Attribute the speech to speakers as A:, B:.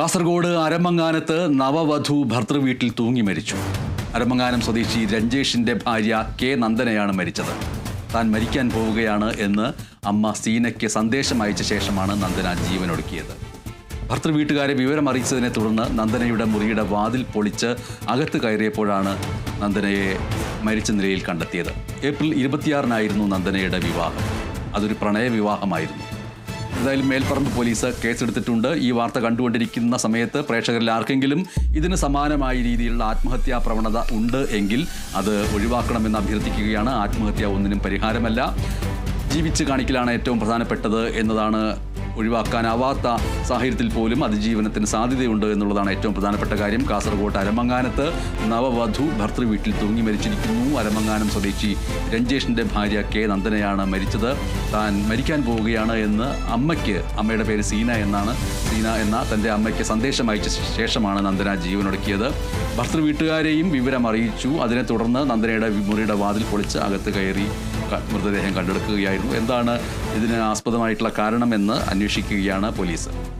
A: കാസർഗോഡ് അരമങ്ങാനത്ത് നവവധു ഭർത്തൃവീട്ടിൽ തൂങ്ങി മരിച്ചു. അരമങ്ങാനം സ്വദേശി രഞ്ജേഷിന്റെ ഭാര്യ കെ നന്ദനയാണ് മരിച്ചത്. താൻ മരിക്കാൻ പോവുകയാണ് എന്ന് അമ്മ സീനയ്ക്ക് സന്ദേശം അയച്ച ശേഷമാണ് നന്ദന ജീവനൊടുക്കിയത്. ഭർത്തൃവീട്ടുകാരെ വിവരം അറിയിച്ചതിനെ തുടർന്ന് നന്ദനയുടെ മുറിയുടെ വാതിൽ പൊളിച്ച് അകത്ത് കയറിയപ്പോഴാണ് നന്ദനയെ മരിച്ച നിലയിൽ കണ്ടെത്തിയത്. ഏപ്രിൽ ഇരുപത്തിയാറിനായിരുന്നു നന്ദനയുടെ വിവാഹം. അതൊരു പ്രണയ വിവാഹമായിരുന്നു എന്തായാലും മേൽപ്പറമ്പ് പോലീസ് കേസെടുത്തിട്ടുണ്ട്. ഈ വാർത്ത കണ്ടുകൊണ്ടിരിക്കുന്ന സമയത്ത് പ്രേക്ഷകരിൽ ആർക്കെങ്കിലും ഇതിന് സമാനമായ രീതിയിലുള്ള ആത്മഹത്യാ പ്രവണത ഉണ്ട് എങ്കിൽ അത് ഒഴിവാക്കണമെന്ന് അഭ്യർത്ഥിക്കുകയാണ്. ആത്മഹത്യ ഒന്നിനും പരിഹാരമല്ല. ജീവിച്ച് കാണിക്കലാണ് ഏറ്റവും പ്രധാനപ്പെട്ടത് എന്നതാണ് ഒഴിവാക്കാനാവാത്ത സാഹചര്യത്തിൽ പോലും അതിജീവനത്തിന് സാധ്യതയുണ്ട് എന്നുള്ളതാണ് ഏറ്റവും പ്രധാനപ്പെട്ട കാര്യം. കാസർഗോഡ് അരമങ്ങാനത്ത് നവവധു ഭർത്തൃ വീട്ടിൽ തൂങ്ങി മരിച്ചിരിക്കുന്നു. അരമങ്ങാനം സ്വദേശി രഞ്ജേഷിന്റെ ഭാര്യ കെ നന്ദനയാണ് മരിച്ചത്. താൻ മരിക്കാൻ പോവുകയാണ് എന്ന് അമ്മയ്ക്ക് അമ്മയുടെ പേര് സീന എന്നാണ്. സീന എന്ന തന്റെ അമ്മയ്ക്ക് സന്ദേശം അയച്ച ശേഷമാണ് നന്ദന ജീവനൊടുക്കിയത്. ഭർത്തൃ വീട്ടുകാരെയും വിവരം അറിയിച്ചു അതിനെ തുടർന്ന് നന്ദനയുടെ മുറിയുടെ വാതിൽ പൊളിച്ച് അകത്ത് കയറി. മൃതദേഹം കണ്ടെടുക്കുകയായിരുന്നു. എന്താണ് ഇതിന് ആസ്പദമായിട്ടുള്ള കാരണമെന്ന് അന്വേഷിക്കുകയാണ് പോലീസ്.